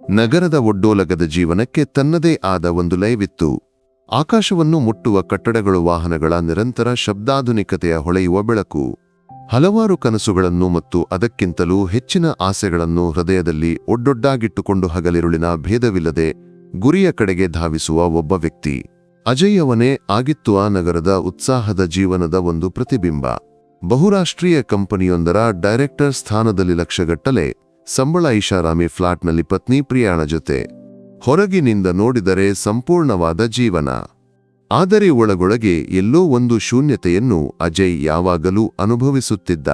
ನಗರದ ಒಡ್ಡೋಲಗದ ಜೀವನಕ್ಕೆ ತನ್ನದೇ ಆದ ಒಂದು ಲಯವಿತ್ತು. ಆಕಾಶವನ್ನು ಮುಟ್ಟುವ ಕಟ್ಟಡಗಳು ವಾಹನಗಳ ನಿರಂತರ ಶಬ್ದಾಧುನಿಕತೆಯ ಹೊಳೆಯುವ ಬೆಳಕು. ಹಲವಾರು ಕನಸುಗಳನ್ನು ಮತ್ತು ಅದಕ್ಕಿಂತಲೂ ಹೆಚ್ಚಿನ ಆಸೆಗಳನ್ನು ಹೃದಯದಲ್ಲಿ ಒಡ್ಡೊಡ್ಡಾಗಿಟ್ಟುಕೊಂಡು ಹಗಲಿರುಳಿನ ಭೇದವಿಲ್ಲದೆ ಗುರಿಯ ಕಡೆಗೆ ಧಾವಿಸುವ ಒಬ್ಬ ವ್ಯಕ್ತಿ. ಅಜಯ್ ಅವನೇ ಆಗಿತ್ತು ಆ ನಗರದ ಉತ್ಸಾಹದ ಜೀವನದ ಒಂದು ಪ್ರತಿಬಿಂಬ. ಬಹುರಾಷ್ಟ್ರೀಯ ಕಂಪನಿಯೊಂದರ ಡೈರೆಕ್ಟರ್ ಸ್ಥಾನದಲ್ಲಿ ಲಕ್ಷಗಟ್ಟಲೆ ಸಂಬಳ ಐಷಾರಾಮಿ ಫ್ಲಾಟ್ನಲ್ಲಿ ಪತ್ನಿ ಪ್ರಿಯಾಣ ಜೊತೆ. ಹೊರಗಿನಿಂದ ನೋಡಿದರೆ ಸಂಪೂರ್ಣವಾದ ಜೀವನ. ಆದರೆ ಒಳಗೊಳಗೆ ಎಲ್ಲೋ ಒಂದು ಶೂನ್ಯತೆಯನ್ನು ಅಜಯ್ ಯಾವಾಗಲೂ ಅನುಭವಿಸುತ್ತಿದ್ದ.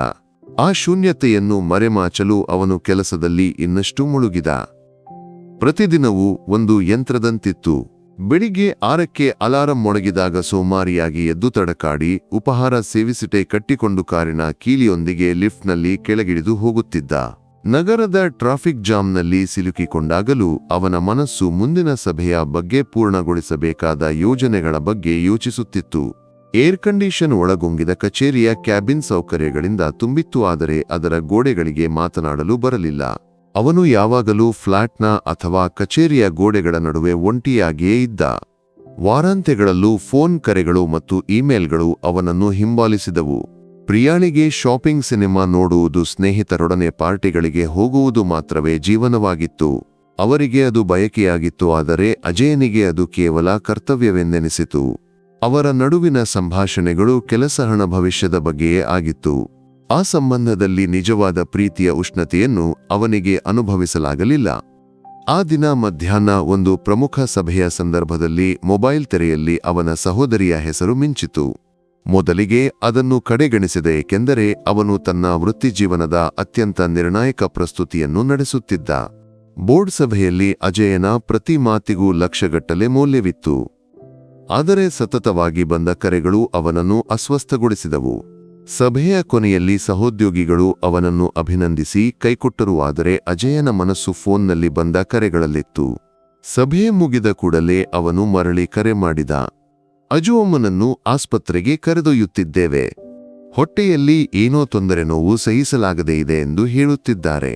ಆ ಶೂನ್ಯತೆಯನ್ನು ಮರೆಮಾಚಲು ಅವನು ಕೆಲಸದಲ್ಲಿ ಇನ್ನಷ್ಟು ಮುಳುಗಿದ. ಪ್ರತಿದಿನವೂ ಒಂದು ಯಂತ್ರದಂತಿತ್ತು. ಬೆಳಿಗ್ಗೆ ಆರಕ್ಕೆ ಅಲಾರಂ ಮೊಳಗಿದಾಗ ಸೋಮಾರಿಯಾಗಿ ಎದ್ದು ತಡಕಾಡಿ ಉಪಹಾರ ಸೇವಿಸಿಟೆ ಕಟ್ಟಿಕೊಂಡು ಕಾರಿನ ಕೀಲಿಯೊಂದಿಗೆ ಲಿಫ್ಟ್ನಲ್ಲಿ ಕೆಳಗಿಳಿದು ಹೋಗುತ್ತಿದ್ದ. ನಗರದ ಟ್ರಾಫಿಕ್ ಜಾಮ್ನಲ್ಲಿ ಸಿಲುಕಿಕೊಂಡಾಗಲೂ ಅವನ ಮನಸ್ಸು ಮುಂದಿನ ಸಭೆಯ ಬಗ್ಗೆ ಪೂರ್ಣಗೊಳಿಸಬೇಕಾದ ಯೋಜನೆಗಳ ಬಗ್ಗೆ ಯೋಚಿಸುತ್ತಿತ್ತು. ಏರ್ ಕಂಡೀಷನ್ ಒಳಗೊಂಗಿದ ಕಚೇರಿಯ ಕ್ಯಾಬಿನ್ ಸೌಕರ್ಯಗಳಿಂದ ತುಂಬಿತ್ತು ಆದರೆ ಅದರ ಗೋಡೆಗಳಿಗೆ ಮಾತನಾಡಲು ಬರಲಿಲ್ಲ. ಅವನು ಯಾವಾಗಲೂ ಫ್ಲಾಟ್ನ ಅಥವಾ ಕಚೇರಿಯ ಗೋಡೆಗಳ ನಡುವೆ ಒಂಟಿಯಾಗಿಯೇ ಇದ್ದ. ವಾರಾಂತ್ಯಗಳಲ್ಲೂ ಫೋನ್ ಕರೆಗಳು ಮತ್ತು ಇಮೇಲ್ಗಳು ಅವನನ್ನು ಹಿಂಬಾಲಿಸಿದವು. ಪ್ರಿಯಾಳಿಗೆ ಶಾಪಿಂಗ್ ಸಿನಿಮಾ ನೋಡುವುದು ಸ್ನೇಹಿತರೊಡನೆ ಪಾರ್ಟಿಗಳಿಗೆ ಹೋಗುವುದು ಮಾತ್ರವೇ ಜೀವನವಾಗಿತ್ತು. ಅವರಿಗೆ ಅದು ಬಯಕೆಯಾಗಿತ್ತು, ಆದರೆ ಅಜಯನಿಗೆ ಅದು ಕೇವಲ ಕರ್ತವ್ಯವೆಂದೆನಿಸಿತು. ಅವರ ನಡುವಿನ ಸಂಭಾಷಣೆಗಳು ಕೆಲಸ ಹಣ ಭವಿಷ್ಯದ ಬಗ್ಗೆಯೇ ಆಗಿತ್ತು. ಆ ಸಂಬಂಧದಲ್ಲಿ ನಿಜವಾದ ಪ್ರೀತಿಯ ಉಷ್ಣತೆಯನ್ನು ಅವನಿಗೆ ಅನುಭವಿಸಲಾಗಲಿಲ್ಲ. ಆ ದಿನ ಮಧ್ಯಾಹ್ನ ಒಂದು ಪ್ರಮುಖ ಸಭೆಯ ಸಂದರ್ಭದಲ್ಲಿ ಮೊಬೈಲ್ ತೆರೆಯಲ್ಲಿ ಅವನ ಸಹೋದರಿಯ ಹೆಸರು ಮಿಂಚಿತು. ಮೊದಲಿಗೆ ಅದನ್ನು ಕಡೆಗಣಿಸಿದೆ, ಏಕೆಂದರೆ ಅವನು ತನ್ನ ವೃತ್ತಿಜೀವನದ ಅತ್ಯಂತ ನಿರ್ಣಾಯಕ ಪ್ರಸ್ತುತಿಯನ್ನು ನಡೆಸುತ್ತಿದ್ದ. ಬೋರ್ಡ್ ಸಭೆಯಲ್ಲಿ ಅಜಯನ ಪ್ರತಿ ಮಾತಿಗೂ ಲಕ್ಷಗಟ್ಟಲೆ ಮೌಲ್ಯವಿತ್ತು. ಆದರೆ ಸತತವಾಗಿ ಬಂದ ಕರೆಗಳು ಅವನನ್ನು ಅಸ್ವಸ್ಥಗೊಳಿಸಿದವು. ಸಭೆಯ ಕೊನೆಯಲ್ಲಿ ಸಹೋದ್ಯೋಗಿಗಳು ಅವನನ್ನು ಅಭಿನಂದಿಸಿ ಕೈಕೊಟ್ಟರು, ಆದರೆ ಅಜಯನ ಮನಸ್ಸು ಫೋನ್ನಲ್ಲಿ ಬಂದ ಕರೆಗಳಲ್ಲಿತ್ತು. ಸಭೆ ಮುಗಿದ ಕೂಡಲೇ ಅವನು ಮರಳಿ ಕರೆ ಮಾಡಿದ. ಅಜು ಅಮ್ಮನನ್ನು ಆಸ್ಪತ್ರೆಗೆ ಕರೆದೊಯ್ಯುತ್ತಿದ್ದೇವೆ. ಹೊಟ್ಟೆಯಲ್ಲಿ ಏನೋ ತೊಂದರೆ ನೋವು ಸಹಿಸಲಾಗದೇ ಇದೆ ಎಂದು ಹೇಳುತ್ತಿದ್ದಾರೆ.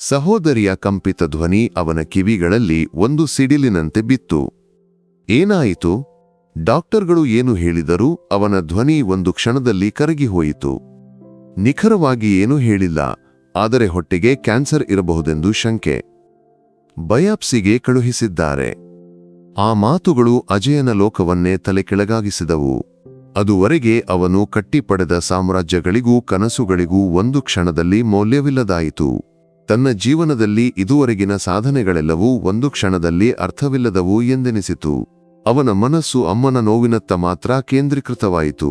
ಸಹೋದರಿಯ ಕಂಪಿತ ಧ್ವನಿ ಅವನ ಕಿವಿಗಳಲ್ಲಿ ಒಂದು ಸಿಡಿಲಿನಂತೆ ಬಿತ್ತು. ಏನಾಯಿತು? ಡಾಕ್ಟರ್ಗಳು ಏನು ಹೇಳಿದರೂ ಅವನ ಧ್ವನಿ ಒಂದು ಕ್ಷಣದಲ್ಲಿ ಕರಗಿಹೋಯಿತು ನಿಖರವಾಗಿ ಏನೂ ಹೇಳಿಲ್ಲ, ಆದರೆ ಹೊಟ್ಟೆಗೆ ಕ್ಯಾನ್ಸರ್ ಇರಬಹುದೆಂದು ಶಂಕೆ. ಬಯಾಪ್ಸಿಗೆ ಕಳುಹಿಸಿದ್ದಾರೆ. ಆ ಮಾತುಗಳು ಅಜಯನ ಲೋಕವನ್ನೇ ತಲೆಕೆಳಗಾಗಿಸಿದವು. ಅದುವರೆಗೆ ಅವನು ಕಟ್ಟಿಪಡೆದ ಸಾಮ್ರಾಜ್ಯಗಳಿಗೂ ಕನಸುಗಳಿಗೂ ಒಂದು ಕ್ಷಣದಲ್ಲಿ ಮೌಲ್ಯವಿಲ್ಲದಾಯಿತು. ತನ್ನ ಜೀವನದಲ್ಲಿ ಇದುವರೆಗಿನ ಸಾಧನೆಗಳೆಲ್ಲವೂ ಒಂದು ಕ್ಷಣದಲ್ಲಿ ಅರ್ಥವಿಲ್ಲದವು ಎಂದೆನಿಸಿತು. ಅವನ ಮನಸ್ಸು ಅಮ್ಮನ ನೋವಿನತ್ತ ಮಾತ್ರ ಕೇಂದ್ರೀಕೃತವಾಯಿತು.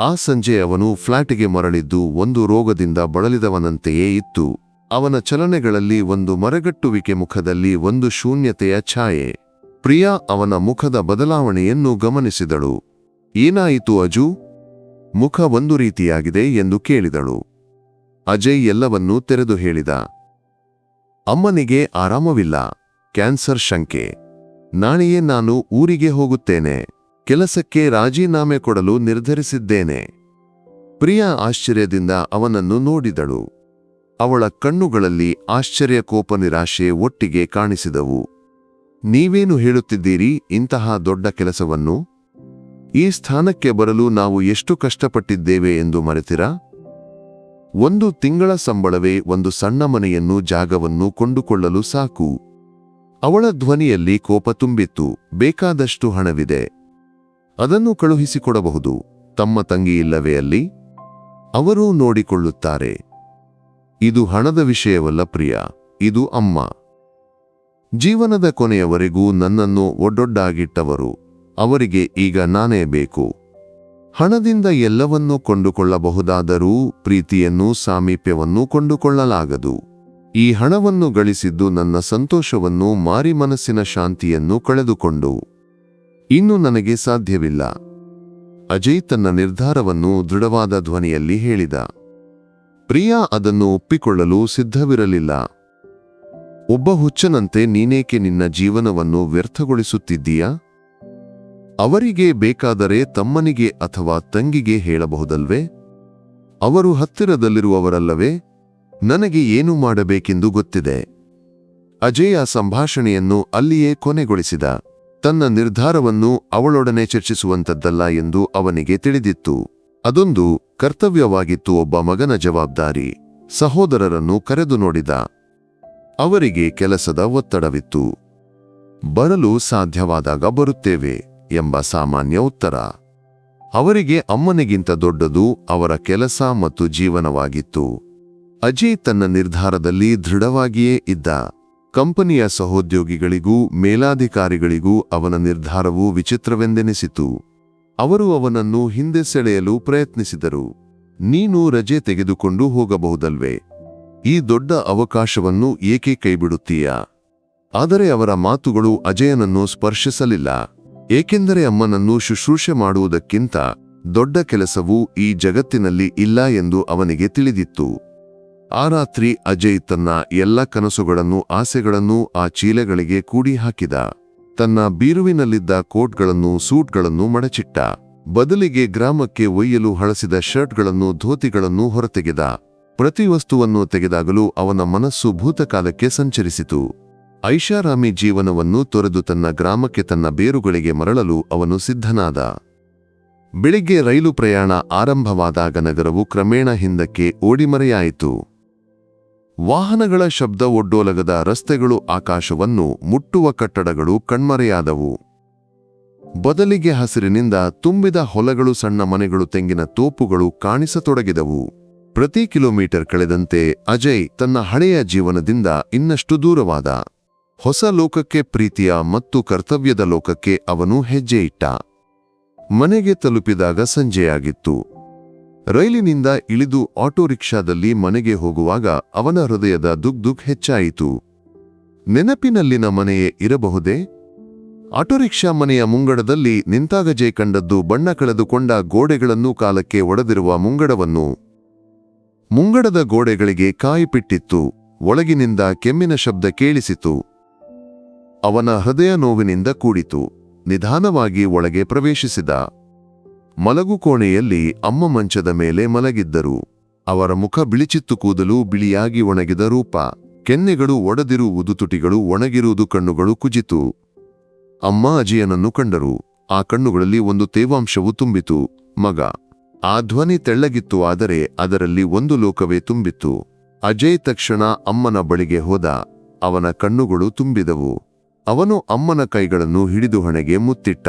ಆ ಸಂಜೆ ಅವನು ಫ್ಲಾಟಿಗೆ ಮರಳಿದ್ದು ಒಂದು ರೋಗದಿಂದ ಬಳಲಿದವನಂತೆಯೇ ಇತ್ತು. ಅವನ ಚಲನೆಗಳಲ್ಲಿ ಒಂದು ಮರಗಟ್ಟುವಿಕೆ ಮುಖದಲ್ಲಿ ಒಂದು ಶೂನ್ಯತೆಯ ಛಾಯೆ. ಪ್ರಿಯಾ ಅವನ ಮುಖದ ಬದಲಾವಣೆಯನ್ನು ಗಮನಿಸಿದಳು. ಏನಾಯಿತು ಅಜು? ಮುಖ ಒಂದು ರೀತಿಯಾಗಿದೆ ಎಂದು ಕೇಳಿದಳು. ಅಜಯ್ ಎಲ್ಲವನ್ನೂ ತೆರೆದು ಹೇಳಿದ. ಅಮ್ಮನಿಗೆ ಆರಾಮವಿಲ್ಲ. ಕ್ಯಾನ್ಸರ್ ಶಂಕೆ. ನಾಳೆಯೇ ನಾನು ಊರಿಗೆ ಹೋಗುತ್ತೇನೆ. ಕೆಲಸಕ್ಕೆ ರಾಜೀನಾಮೆ ಕೊಡಲು ನಿರ್ಧರಿಸಿದ್ದೇನೆ. ಪ್ರಿಯಾ ಆಶ್ಚರ್ಯದಿಂದ ಅವನನ್ನು ನೋಡಿದಳು. ಅವಳ ಕಣ್ಣುಗಳಲ್ಲಿ ಆಶ್ಚರ್ಯ ಕೋಪ ನಿರಾಶೆ ಒಟ್ಟಿಗೆ ಕಾಣಿಸಿದವು. ನೀವೇನು ಹೇಳುತ್ತಿದ್ದೀರಿ ಇಂತಹ ದೊಡ್ಡ ಕೆಲಸವನ್ನು? ಈ ಸ್ಥಾನಕ್ಕೆ ಬರಲು ನಾವು ಎಷ್ಟು ಕಷ್ಟಪಟ್ಟಿದ್ದೇವೆ ಎಂದು ಮರೆತಿರಾ? ಒಂದು ತಿಂಗಳ ಸಂಬಳವೇ ಒಂದು ಸಣ್ಣ ಮನೆಯನ್ನು ಜಾಗವನ್ನು ಕೊಂಡುಕೊಳ್ಳಲು ಸಾಕು. ಅವಳ ಧ್ವನಿಯಲ್ಲಿ ಕೋಪ ತುಂಬಿತ್ತು, ಬೇಕಾದಷ್ಟು ಹಣವಿದೆ. ಅದನ್ನು ಕಳುಹಿಸಿಕೊಡಬಹುದು, ತಮ್ಮ ತಂಗಿ ಇಲ್ಲವೇ ಅಲ್ಲಿ? ಅವರೂ ನೋಡಿಕೊಳ್ಳುತ್ತಾರೆ. ಇದು ಹಣದ ವಿಷಯವಲ್ಲ ಪ್ರಿಯ, ಇದು ಅಮ್ಮ. ಜೀವನದ ಕೊನೆಯವರೆಗೂ ನನ್ನನ್ನು ಒಡ್ಡೊಡ್ಡಾಗಿಟ್ಟವರು. ಅವರಿಗೆ ಈಗ ನಾನೇ ಬೇಕು. ಹಣದಿಂದ ಎಲ್ಲವನ್ನೂ ಕೊಂಡುಕೊಳ್ಳಬಹುದಾದರೂ ಪ್ರೀತಿಯನ್ನು ಸಾಮೀಪ್ಯವನ್ನು ಕೊಂಡುಕೊಳ್ಳಲಾಗದು. ಈ ಹಣವನ್ನು ಗಳಿಸಿದ್ದು ನನ್ನ ಸಂತೋಷವನ್ನು ಮಾರಿ ಮನಸ್ಸಿನ ಶಾಂತಿಯನ್ನು ಕಳೆದುಕೊಂಡು. ಇನ್ನು ನನಗೆ ಸಾಧ್ಯವಿಲ್ಲ. ಅಜಯ್ ತನ್ನ ನಿರ್ಧಾರವನ್ನು ದೃಢವಾದ ಧ್ವನಿಯಲ್ಲಿ ಹೇಳಿದ. ಪ್ರಿಯಾ ಅದನ್ನು ಒಪ್ಪಿಕೊಳ್ಳಲು ಸಿದ್ಧವಿರಲಿಲ್ಲ. ಒಬ್ಬ ಹುಚ್ಚನಂತೆ ನೀನೇಕೆ ನಿನ್ನ ಜೀವನವನ್ನು ವ್ಯರ್ಥಗೊಳಿಸುತ್ತಿದ್ದೀಯಾ? ಅವರಿಗೆ ಬೇಕಾದರೆ ತಮ್ಮನಿಗೆ ಅಥವಾ ತಂಗಿಗೆ ಹೇಳಬಹುದಲ್ವೇ? ಅವರು ಹತ್ತಿರದಲ್ಲಿರುವವರಲ್ಲವೇ? ನನಗೆ ಏನು ಮಾಡಬೇಕೆಂದು ಗೊತ್ತಿದೆ. ಅಜಯ್ ಸಂಭಾಷಣೆಯನ್ನು ಅಲ್ಲಿಯೇ ಕೊನೆಗೊಳಿಸಿದ. ತನ್ನ ನಿರ್ಧಾರವನ್ನು ಅವಳೊಡನೆ ಚರ್ಚಿಸುವಂತದ್ದಲ್ಲ ಎಂದು ಅವನಿಗೆ ತಿಳಿದಿತ್ತು. ಅದೊಂದು ಕರ್ತವ್ಯವಾಗಿತ್ತು ಒಬ್ಬ ಮಗನ ಜವಾಬ್ದಾರಿ. ಸಹೋದರರನ್ನು ಕರೆದು ನೋಡಿದ. ಅವರಿಗೆ ಕೆಲಸದ ಒತ್ತಡವಿತ್ತು. ಬರಲು ಸಾಧ್ಯವಾದಾಗ ಬರುತ್ತೇವೆ ಎಂಬ ಸಾಮಾನ್ಯ ಉತ್ತರ. ಅವರಿಗೆ ಅಮ್ಮನಿಗಿಂತ ದೊಡ್ಡದು ಅವರ ಕೆಲಸ ಮತ್ತು ಜೀವನವಾಗಿತ್ತು. ಅಜಯ್ ತನ್ನ ನಿರ್ಧಾರದಲ್ಲಿ ದೃಢವಾಗಿಯೇ ಇದ್ದ. ಕಂಪನಿಯ ಸಹೋದ್ಯೋಗಿಗಳಿಗೂ ಮೇಲಾಧಿಕಾರಿಗಳಿಗೂ ಅವನ ನಿರ್ಧಾರವು ವಿಚಿತ್ರವೆಂದೆನಿಸಿತು. ಅವರು ಅವನನ್ನು ಹಿಂದೆ ಸೆಳೆಯಲು ಪ್ರಯತ್ನಿಸಿದರು. ನೀನು ರಜೆ ತೆಗೆದುಕೊಂಡು ಹೋಗಬಹುದಲ್ವೇ? ಈ ದೊಡ್ಡ ಅವಕಾಶವನ್ನು ಏಕೆ ಕೈಬಿಡುತ್ತೀಯಾ? ಆದರೆ ಅವರ ಮಾತುಗಳು ಅಜಯನನ್ನು ಸ್ಪರ್ಶಿಸಲಿಲ್ಲ. ಏಕೆಂದರೆ ಅಮ್ಮನನ್ನು ಶುಶ್ರೂಷೆ ಮಾಡುವುದಕ್ಕಿಂತ ದೊಡ್ಡ ಕೆಲಸವು ಈ ಜಗತ್ತಿನಲ್ಲಿ ಇಲ್ಲ ಎಂದು ಅವನಿಗೆ ತಿಳಿದಿತ್ತು. ಆ ರಾತ್ರಿ ಅಜಯ್ ತನ್ನ ಎಲ್ಲ ಕನಸುಗಳನ್ನು, ಆಸೆಗಳನ್ನು ಆ ಚೀಲೆಗಳಿಗೆ ಕೂಡಿ ಹಾಕಿದ ತನ್ನ ಬೀರುವಿನಲ್ಲಿದ್ದ ಕೋಟ್ಗಳನ್ನು, ಸೂಟ್ಗಳನ್ನು ಮಡಚಿಟ್ಟ. ಬದಲಿಗೆ ಗ್ರಾಮಕ್ಕೆ ಒಯ್ಯಲು ಹಳಸಿದ ಶರ್ಟ್ಗಳನ್ನು, ಧೋತಿಗಳನ್ನು ಹೊರತೆಗೆದ. ಪ್ರತಿ ವಸ್ತುವನ್ನು ತೆಗೆದಾಗಲೂ ಅವನ ಮನಸ್ಸು ಭೂತಕಾಲಕ್ಕೆ ಸಂಚರಿಸಿತು. ಐಷಾರಾಮಿ ಜೀವನವನ್ನು ತೊರೆದು ತನ್ನ ಗ್ರಾಮಕ್ಕೆ ತನ್ನ ಬೇರುಗಳಿಗೆ ಮರಳಲು ಅವನು ಸಿದ್ಧನಾದ. ಬೆಳಿಗ್ಗೆ ರೈಲು ಪ್ರಯಾಣ ಆರಂಭವಾದಾಗ ನಗರವು ಕ್ರಮೇಣ ಹಿಂದಕ್ಕೆ ಓಡಿಮರೆಯಾಯಿತು. ವಾಹನಗಳ ಶಬ್ದ ಒಡ್ಡೋಲಗದ ರಸ್ತೆಗಳು ಆಕಾಶವನ್ನು ಮುಟ್ಟುವ ಕಟ್ಟಡಗಳು ಕಣ್ಮರೆಯಾದವು. ಬದಲಿಗೆ ಹಸಿರಿನಿಂದ ತುಂಬಿದ ಹೊಲಗಳು ಸಣ್ಣ ಮನೆಗಳು ತೆಂಗಿನ ತೋಪುಗಳು ಕಾಣಿಸತೊಡಗಿದವು. ಪ್ರತಿ ಕಿಲೋಮೀಟರ್ ಕಳೆದಂತೆ ಅಜಯ್ ತನ್ನ ಹಳೆಯ ಜೀವನದಿಂದ ಇನ್ನಷ್ಟು ದೂರವಾದ ಹೊಸ ಲೋಕಕ್ಕೆ ಪ್ರೀತಿಯ ಮತ್ತು ಕರ್ತವ್ಯದ ಲೋಕಕ್ಕೆ ಅವನು ಹೆಜ್ಜೆ ಇಟ್ಟ. ಮನೆಗೆ ತಲುಪಿದಾಗ ಸಂಜೆಯಾಗಿತ್ತು ರೈಲಿನಿಂದ ಇಳಿದು ಆಟೋ ರಿಕ್ಷಾದಲ್ಲಿ ಮನೆಗೆ ಹೋಗುವಾಗ ಅವನ ಹೃದಯದ ದುಗ್ ದುಗ್ ಹೆಚ್ಚಾಯಿತು. ನೆನಪಿನಲ್ಲಿನ ಮನೆಯೇ ಇರಬಹುದೇ? ಆಟೋರಿಕ್ಷಾ ಮನೆಯ ಮುಂಗಡದಲ್ಲಿ ನಿಂತಾಗಜೆ ಕಂಡದ್ದು ಬಣ್ಣ ಕಳೆದುಕೊಂಡ ಗೋಡೆಗಳನ್ನು ಕಾಲಕ್ಕೆ ಒಡೆದಿರುವ ಮುಂಗಡವನ್ನು ಮುಂಗಡದ ಗೋಡೆಗಳಿಗೆ ಕಾಯಿಪಿಟ್ಟಿತ್ತು. ಒಳಗಿನಿಂದ ಕೆಮ್ಮಿನ ಶಬ್ದ ಕೇಳಿಸಿತು. ಅವನ ಹೃದಯ ನೋವಿನಿಂದ ಕೂಡಿತು. ನಿಧಾನವಾಗಿ ಒಳಗೆ ಪ್ರವೇಶಿಸಿದ. ಮಲಗು ಕೋಣೆಯಲ್ಲಿ ಅಮ್ಮ ಮಂಚದ ಮೇಲೆ ಮಲಗಿದ್ದರು. ಅವರ ಮುಖ ಬಿಳಿಚಿತ್ತು ಕೂದಲು ಬಿಳಿಯಾಗಿ ಒಣಗಿದ ರೂಪ. ಕೆನ್ನೆಗಳು ಒಡೆದಿರುವುದು ತುಟಿಗಳು ಒಣಗಿರುವುದು ಕಣ್ಣುಗಳು ಕುಜಿತು. ಅಮ್ಮ ಅಜಿಯನನ್ನು ಕಂಡರು. ಆ ಕಣ್ಣುಗಳಲ್ಲಿ ಒಂದು ತೇವಾಂಶವು ತುಂಬಿತು. ಮಗ ಆ ಧ್ವನಿ ತೆಳ್ಳಗಿತ್ತು ಆದರೆ ಅದರಲ್ಲಿ ಒಂದು ಲೋಕವೇ ತುಂಬಿತ್ತು. ಅಜಯ್ ತಕ್ಷಣ ಅಮ್ಮನ ಬಳಿಗೆ ಹೋದ. ಅವನ ಕಣ್ಣುಗಳು ತುಂಬಿದವು. ಅವನು ಅಮ್ಮನ ಕೈಗಳನ್ನು ಹಿಡಿದು ಹಣೆಗೆ ಮುತ್ತಿಟ್ಟ.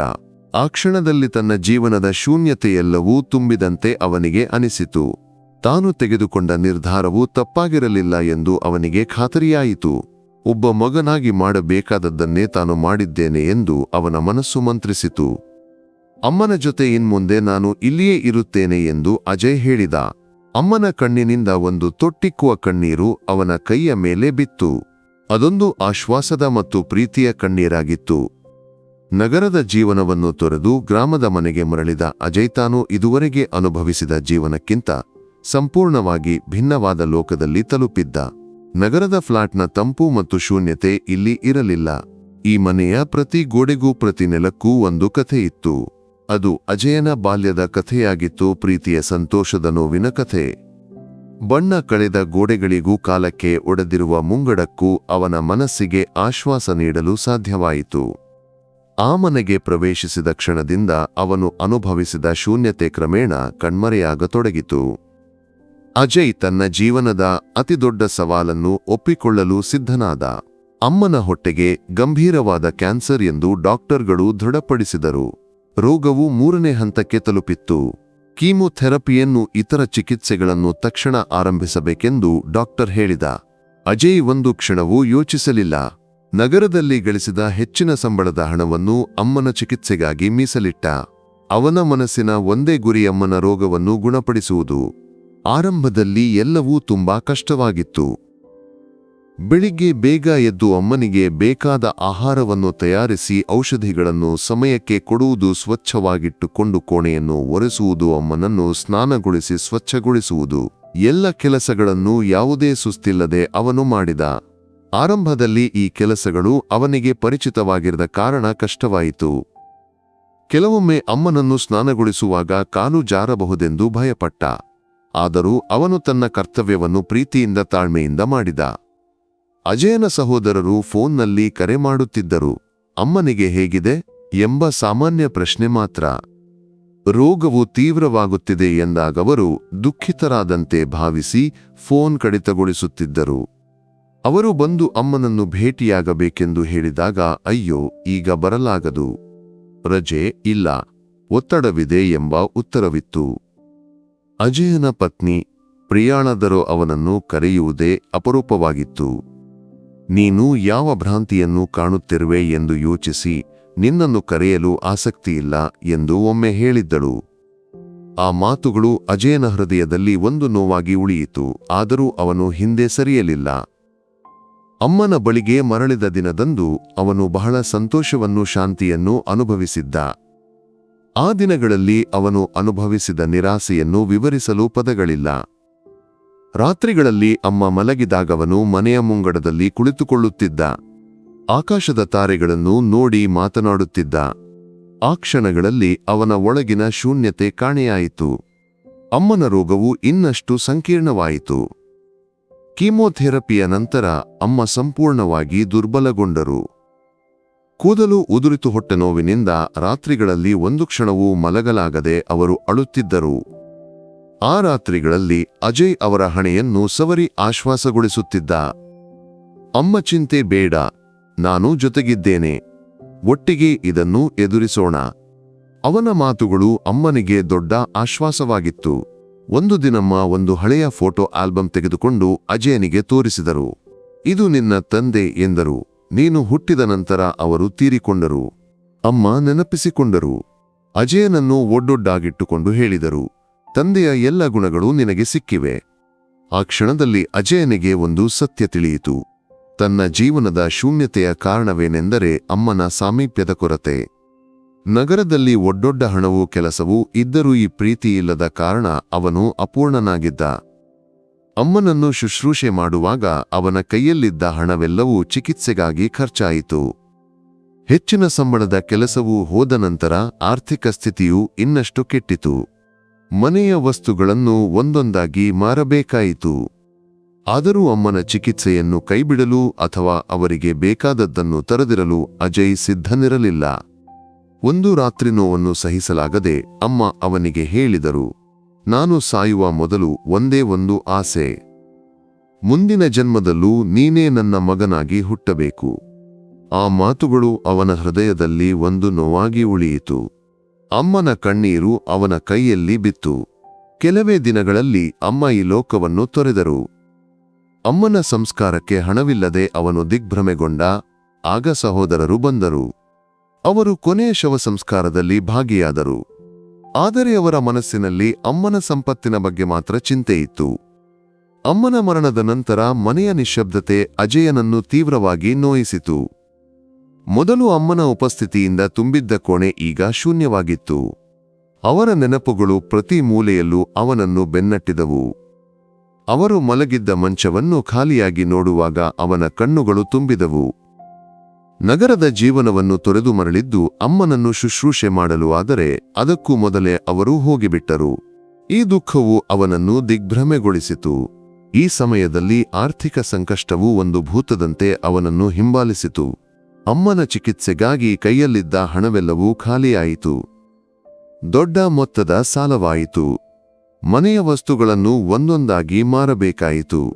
ಆ ಕ್ಷಣದಲ್ಲಿ ತನ್ನ ಜೀವನದ ಶೂನ್ಯತೆಯೆಲ್ಲವೂ ತುಂಬಿದಂತೆ ಅವನಿಗೆ ಅನಿಸಿತು. ತಾನು ತೆಗೆದುಕೊಂಡ ನಿರ್ಧಾರವು ತಪ್ಪಾಗಿರಲಿಲ್ಲ ಎಂದು ಅವನಿಗೆ ಖಾತರಿಯಾಯಿತು. ಒಬ್ಬ ಮಗನಾಗಿ ಮಾಡಬೇಕಾದದ್ದನ್ನೇ ತಾನು ಮಾಡಿದ್ದೇನೆ ಎಂದು ಅವನ ಮನಸ್ಸು ಮಂತ್ರಿಸಿತು. ಅಮ್ಮನ ಜೊತೆ ಇನ್ಮುಂದೆ ನಾನು ಇಲ್ಲಿಯೇ ಇರುತ್ತೇನೆ ಎಂದು ಅಜಯ್ ಹೇಳಿದ. ಅಮ್ಮನ ಕಣ್ಣಿನಿಂದ ಒಂದು ತೊಟ್ಟಿಕ್ಕುವ ಕಣ್ಣೀರು ಅವನ ಕೈಯ ಮೇಲೆ ಬಿತ್ತು. ಅದೊಂದು ಆಶ್ವಾಸದ ಮತ್ತು ಪ್ರೀತಿಯ ಕಣ್ಣೀರಾಗಿತ್ತು. ನಗರದ ಜೀವನವನ್ನು ತೊರೆದು ಗ್ರಾಮದ ಮನೆಗೆ ಮರಳಿದ ಅಜಯ್ ತಾನು ಇದುವರೆಗೆ ಅನುಭವಿಸಿದ ಜೀವನಕ್ಕಿಂತ ಸಂಪೂರ್ಣವಾಗಿ ಭಿನ್ನವಾದ ಲೋಕದಲ್ಲಿ ತಲುಪಿದ್ದ. ನಗರದ ಫ್ಲಾಟ್ನ ತಂಪು ಮತ್ತು ಶೂನ್ಯತೆ ಇಲ್ಲಿ ಇರಲಿಲ್ಲ. ಈ ಮನೆಯ ಪ್ರತಿ ಗೋಡೆಗೂ ಪ್ರತಿ ನೆಲಕ್ಕೂ ಒಂದು ಕಥೆಯಿತ್ತು. ಅದು ಅಜಯನ ಬಾಲ್ಯದ ಕಥೆಯಾಗಿತ್ತು, ಪ್ರೀತಿಯ ಸಂತೋಷದ ನೋವಿನ ಕಥೆ. ಬಣ್ಣ ಕಳೆದ ಗೋಡೆಗಳಿಗೂ ಕಾಲಕ್ಕೆ ಒಡೆದಿರುವ ಮುಂಗಡಕ್ಕೂ ಅವನ ಮನಸ್ಸಿಗೆ ಆಶ್ವಾಸ ನೀಡಲು ಸಾಧ್ಯವಾಯಿತು. ಆ ಮನೆಗೆ ಪ್ರವೇಶಿಸಿದ ಕ್ಷಣದಿಂದ ಅವನು ಅನುಭವಿಸಿದ ಶೂನ್ಯತೆ ಕ್ರಮೇಣ ಕಣ್ಮರೆಯಾಗತೊಡಗಿತು. ಅಜಯ್ ತನ್ನ ಜೀವನದ ಅತಿದೊಡ್ಡ ಸವಾಲನ್ನು ಒಪ್ಪಿಕೊಳ್ಳಲು ಸಿದ್ಧನಾದ. ಅಮ್ಮನ ಹೊಟ್ಟೆಗೆ ಗಂಭೀರವಾದ ಕ್ಯಾನ್ಸರ್ ಎಂದು ಡಾಕ್ಟರ್ಗಳು ದೃಢಪಡಿಸಿದರು. ರೋಗವು ಮೂರನೇ ಹಂತಕ್ಕೆ ತಲುಪಿತ್ತು. ಕೀಮೊಥೆರಪಿಯನ್ನು ಇತರ ಚಿಕಿತ್ಸೆಗಳನ್ನು ತಕ್ಷಣ ಆರಂಭಿಸಬೇಕೆಂದು ಡಾಕ್ಟರ್ ಹೇಳಿದ. ಅಜಯ್ ಒಂದು ಕ್ಷಣವೂ ಯೋಚಿಸಲಿಲ್ಲ. ನಗರದಲ್ಲಿ ಗಳಿಸಿದ ಹೆಚ್ಚಿನ ಸಂಬಳದ ಹಣವನ್ನು ಅಮ್ಮನ ಚಿಕಿತ್ಸೆಗಾಗಿ ಮೀಸಲಿಟ್ಟ. ಅವನ ಮನಸ್ಸಿನ ಒಂದೇ ಗುರಿ ಅಮ್ಮನ ರೋಗವನ್ನು ಗುಣಪಡಿಸುವುದು. ಆರಂಭದಲ್ಲಿ ಎಲ್ಲವೂ ತುಂಬಾ ಕಷ್ಟವಾಗಿತ್ತು. ಬೆಳಿಗ್ಗೆ ಬೇಗ ಎದ್ದು ಅಮ್ಮನಿಗೆ ಬೇಕಾದ ಆಹಾರವನ್ನು ತಯಾರಿಸಿ ಔಷಧಿಗಳನ್ನು ಸಮಯಕ್ಕೆ ಕೊಡುವುದು ಸ್ವಚ್ಛವಾಗಿಟ್ಟುಕೊಂಡು ಕೋಣೆಯನ್ನು ಒರೆಸುವುದು ಅಮ್ಮನನ್ನು ಸ್ನಾನಗೊಳಿಸಿ ಸ್ವಚ್ಛಗೊಳಿಸುವುದು. ಎಲ್ಲ ಕೆಲಸಗಳನ್ನು ಯಾವುದೇ ಸುಸ್ತಿಲ್ಲದೆ ಅವನು ಮಾಡಿದ. ಆರಂಭದಲ್ಲಿ ಈ ಕೆಲಸಗಳು ಅವನಿಗೆ ಪರಿಚಿತವಾಗಿರದ ಕಾರಣ ಕಷ್ಟವಾಯಿತು. ಕೆಲವೊಮ್ಮೆ ಅಮ್ಮನನ್ನು ಸ್ನಾನಗೊಳಿಸುವಾಗ ಕಾಲು ಜಾರಬಹುದೆಂದು ಭಯಪಟ್ಟ. ಆದರೂ ಅವನು ತನ್ನ ಕರ್ತವ್ಯವನ್ನು ಪ್ರೀತಿಯಿಂದ ತಾಳ್ಮೆಯಿಂದ ಮಾಡಿದ. ಅಜಯನ ಸಹೋದರರು ಫೋನ್ನಲ್ಲಿ ಕರೆ ಮಾಡುತ್ತಿದ್ದರು. ಅಮ್ಮನಿಗೆ ಹೇಗಿದೆ? ಎಂಬ ಸಾಮಾನ್ಯ ಪ್ರಶ್ನೆ ಮಾತ್ರ. ರೋಗವು ತೀವ್ರವಾಗುತ್ತಿದೆ ಎಂದಾಗವರು ದುಃಖಿತರಾದಂತೆ ಭಾವಿಸಿ ಫೋನ್ ಕಡಿತಗೊಳಿಸುತ್ತಿದ್ದರು. ಅವರು ಬಂದು ಅಮ್ಮನನ್ನು ಭೇಟಿಯಾಗಬೇಕೆಂದು ಹೇಳಿದಾಗ, ಅಯ್ಯೋ, ಈಗ ಬರಲಾಗದು. ರಜೆ ಇಲ್ಲ. ಒತ್ತಡವಿದೆ ಎಂಬ ಉತ್ತರವಿತ್ತು. ಅಜಯನ ಪತ್ನಿ ಪ್ರಿಯಾಣದರು ಅವನನ್ನು ಕರೆಯುವುದೇ ಅಪರೂಪವಾಗಿತ್ತು. ನೀನು ಯಾವ ಭ್ರಾಂತಿಯನ್ನು ಕಾಣುತ್ತಿರುವೆ ಎಂದು ಯೋಚಿಸಿ, ನಿನ್ನನ್ನು ಕರೆಯಲು ಆಸಕ್ತಿಯಿಲ್ಲ ಎಂದು ಒಮ್ಮೆ ಹೇಳಿದ್ದಳು. ಆ ಮಾತುಗಳು ಅಜಯನ ಹೃದಯದಲ್ಲಿ ಒಂದು ನೋವಾಗಿ ಉಳಿಯಿತು, ಆದರೂ ಅವನು ಹಿಂದೆ ಸರಿಯಲಿಲ್ಲ. ಅಮ್ಮನ ಬಳಿಗೆ ಮರಳಿದ ದಿನದಂದು ಅವನು ಬಹಳ ಸಂತೋಷವನ್ನು ಶಾಂತಿಯನ್ನು ಅನುಭವಿಸಿದ್ದ. ಆ ದಿನಗಳಲ್ಲಿ ಅವನು ಅನುಭವಿಸಿದ ನಿರಾಸೆಯನ್ನು ವಿವರಿಸಲು ಪದಗಳಿಲ್ಲ. ರಾತ್ರಿಗಳಲ್ಲಿ ಅಮ್ಮ ಮಲಗಿದಾಗವನು ಮನೆಯ ಮುಂಗಡದಲ್ಲಿ ಕುಳಿತುಕೊಳ್ಳುತ್ತಿದ್ದ. ಆಕಾಶದ ತಾರೆಗಳನ್ನು ನೋಡಿ ಮಾತನಾಡುತ್ತಿದ್ದ. ಆ ಕ್ಷಣಗಳಲ್ಲಿ ಅವನ ಒಳಗಿನ ಶೂನ್ಯತೆ ಕಾಣೆಯಾಯಿತು. ಅಮ್ಮನ ರೋಗವು ಇನ್ನಷ್ಟು ಸಂಕೀರ್ಣವಾಯಿತು. ಕೀಮೋಥೆರಪಿಯ ನಂತರ ಅಮ್ಮ ಸಂಪೂರ್ಣವಾಗಿ ದುರ್ಬಲಗೊಂಡರು. ಕೂದಲು ಉದುರಿತು ಹೊಟ್ಟೆ ನೋವಿನಿಂದ ರಾತ್ರಿಗಳಲ್ಲಿ ಒಂದು ಕ್ಷಣವೂ ಮಲಗಲಾಗದೆ ಅವರು ಅಳುತ್ತಿದ್ದರು. ಆ ರಾತ್ರಿಗಳಲ್ಲಿ ಅಜಯ್ ಅವರ ಹಣೆಯನ್ನು ಸವರಿ ಆಶ್ವಾಸಗೊಳಿಸುತ್ತಿದ್ದ. ಅಮ್ಮ ಚಿಂತೆ ಬೇಡ, ನಾನು ಜೊತೆಗಿದ್ದೇನೆ, ಒಟ್ಟಿಗೆ ಇದನ್ನು ಎದುರಿಸೋಣ. ಅವನ ಮಾತುಗಳು ಅಮ್ಮನಿಗೆ ದೊಡ್ಡ ಆಶ್ವಾಸವಾಗಿತ್ತು. ಒಂದು ದಿನಮ್ಮ ಒಂದು ಹಳೆಯ ಫೋಟೋ ಆಲ್ಬಂ ತೆಗೆದುಕೊಂಡು ಅಜಯನಿಗೆ ತೋರಿಸಿದರು. ಇದು ನಿನ್ನ ತಂದೆ, ಎಂದರು. ನೀನು ಹುಟ್ಟಿದ ನಂತರ ಅವರು ತೀರಿಕೊಂಡರು. ಅಮ್ಮ ನೆನಪಿಸಿಕೊಂಡರು. ಅಜಯನನ್ನು ಒಡ್ಡೊಡ್ಡಾಗಿಟ್ಟುಕೊಂಡು ಹೇಳಿದರು. ತಂದೆಯ ಎಲ್ಲ ಗುಣಗಳು ನಿನಗೆ ಸಿಕ್ಕಿವೆ. ಆ ಕ್ಷಣದಲ್ಲಿ ಅಜಯನಿಗೆ ಒಂದು ಸತ್ಯ ತಿಳಿಯಿತು. ತನ್ನ ಜೀವನದ ಶೂನ್ಯತೆಯ ಕಾರಣವೇನೆಂದರೆ ಅಮ್ಮನ ಸಾಮೀಪ್ಯದ ಕೊರತೆ. ನಗರದಲ್ಲಿ ಒಡ್ಡೊಡ್ಡ ಹಣವು ಕೆಲಸವೂ ಇದ್ದರೂ ಈ ಪ್ರೀತಿ ಇಲ್ಲದ ಕಾರಣ ಅವನು ಅಪೂರ್ಣನಾಗಿದ್ದ. ಅಮ್ಮನನ್ನು ಶುಶ್ರೂಷೆ ಮಾಡುವಾಗ ಅವನ ಕೈಯಲ್ಲಿದ್ದ ಹಣವೆಲ್ಲವೂ ಚಿಕಿತ್ಸೆಗಾಗಿ ಖರ್ಚಾಯಿತು. ಹೆಚ್ಚಿನ ಸಂಬಳದ ಕೆಲಸವೂ ಹೋದ ನಂತರ ಆರ್ಥಿಕ ಸ್ಥಿತಿಯು ಇನ್ನಷ್ಟು ಕೆಟ್ಟಿತು. ಮನೆಯ ವಸ್ತುಗಳನ್ನು ಒಂದೊಂದಾಗಿ ಮಾರಬೇಕಾಯಿತು. ಆದರೂ ಅಮ್ಮನ ಚಿಕಿತ್ಸೆಯನ್ನು ಕೈಬಿಡಲು ಅಥವಾ ಅವರಿಗೆ ಬೇಕಾದದ್ದನ್ನು ತರದಿರಲು ಅಜಯ್ ಸಿದ್ಧನಿರಲಿಲ್ಲ. ಒಂದು ರಾತ್ರಿ ನೋವನ್ನು ಸಹಿಸಲಾಗದೆ ಅಮ್ಮ ಅವನಿಗೆ ಹೇಳಿದರು, ನಾನು ಸಾಯುವ ಮೊದಲು ಒಂದೇ ಒಂದು ಆಸೆ. ಮುಂದಿನ ಜನ್ಮದಲ್ಲೂ ನೀನೇ ನನ್ನ ಮಗನಾಗಿ ಹುಟ್ಟಬೇಕು. ಆ ಮಾತುಗಳು ಅವನ ಹೃದಯದಲ್ಲಿ ಒಂದು ನೋವಾಗಿ ಉಳಿಯಿತು. ಅಮ್ಮನ ಕಣ್ಣೀರು ಅವನ ಕೈಯಲ್ಲಿ ಬಿತ್ತು. ಕೆಲವೇ ದಿನಗಳಲ್ಲಿ ಅಮ್ಮ ಈ ಲೋಕವನ್ನು ತೊರೆದರು. ಅಮ್ಮನ ಸಂಸ್ಕಾರಕ್ಕೆ ಹಣವಿಲ್ಲದೆ ಅವನು ದಿಗ್ಭ್ರಮೆಗೊಂಡ, ಆಗ ಸಹೋದರರು ಬಂದರು. ಅವರು ಕೊನೆಯ ಶವ ಸಂಸ್ಕಾರದಲ್ಲಿ ಭಾಗಿಯಾದರು. ಆದರೆ ಅವರ ಮನಸ್ಸಿನಲ್ಲಿ ಅಮ್ಮನ ಸಂಪತ್ತಿನ ಬಗ್ಗೆ ಮಾತ್ರ ಚಿಂತೆಯಿತ್ತು ಅಮ್ಮನ ಮರಣದ ನಂತರ ಮನೆಯ ನಿಶ್ಶಬ್ದತೆ ಅಜಯನನ್ನು ತೀವ್ರವಾಗಿ ನೋಯಿಸಿತು. ಮೊದಲು ಅಮ್ಮನ ಉಪಸ್ಥಿತಿಯಿಂದ ತುಂಬಿದ್ದ ಕೋಣೆ ಈಗ ಶೂನ್ಯವಾಗಿತ್ತು. ಅವರ ನೆನಪುಗಳು ಪ್ರತಿ ಮೂಲೆಯಲ್ಲೂ ಅವನನ್ನು ಬೆನ್ನಟ್ಟಿದವು. ಅವರು ಮಲಗಿದ್ದ ಮಂಚವನ್ನು ಖಾಲಿಯಾಗಿ ನೋಡುವಾಗ ಅವನ ಕಣ್ಣುಗಳು ತುಂಬಿದವು. ನಗರದ ಜೀವನವನ್ನು ತೊರೆದು ಮರಳಿದ್ದು ಅಮ್ಮನನ್ನು ಶುಶ್ರೂಷೆ ಮಾಡಲು ಆದರೆ ಅದಕ್ಕೂ ಮೊದಲೇ ಅವರು ಹೋಗಿಬಿಟ್ಟರು. ಈ ದುಃಖವು ಅವನನ್ನು ದಿಗ್ಭ್ರಮೆಗೊಳಿಸಿತು. ಈ ಸಮಯದಲ್ಲಿ ಆರ್ಥಿಕ ಸಂಕಷ್ಟವು ಒಂದು ಭೂತದಂತೆ ಅವನನ್ನು ಹಿಂಬಾಲಿಸಿತು. ಅಮ್ಮನ ಚಿಕಿತ್ಸೆಗಾಗಿ ಕೈಯಲ್ಲಿದ್ದ ಹಣವೆಲ್ಲವೂ ಖಾಲಿಯಾಯಿತು. ದೊಡ್ಡ ಮೊತ್ತದ ಸಾಲವಾಯಿತು. ಮನೆಯ ವಸ್ತುಗಳನ್ನು ಒಂದೊಂದಾಗಿ ಮಾರಬೇಕಾಯಿತು.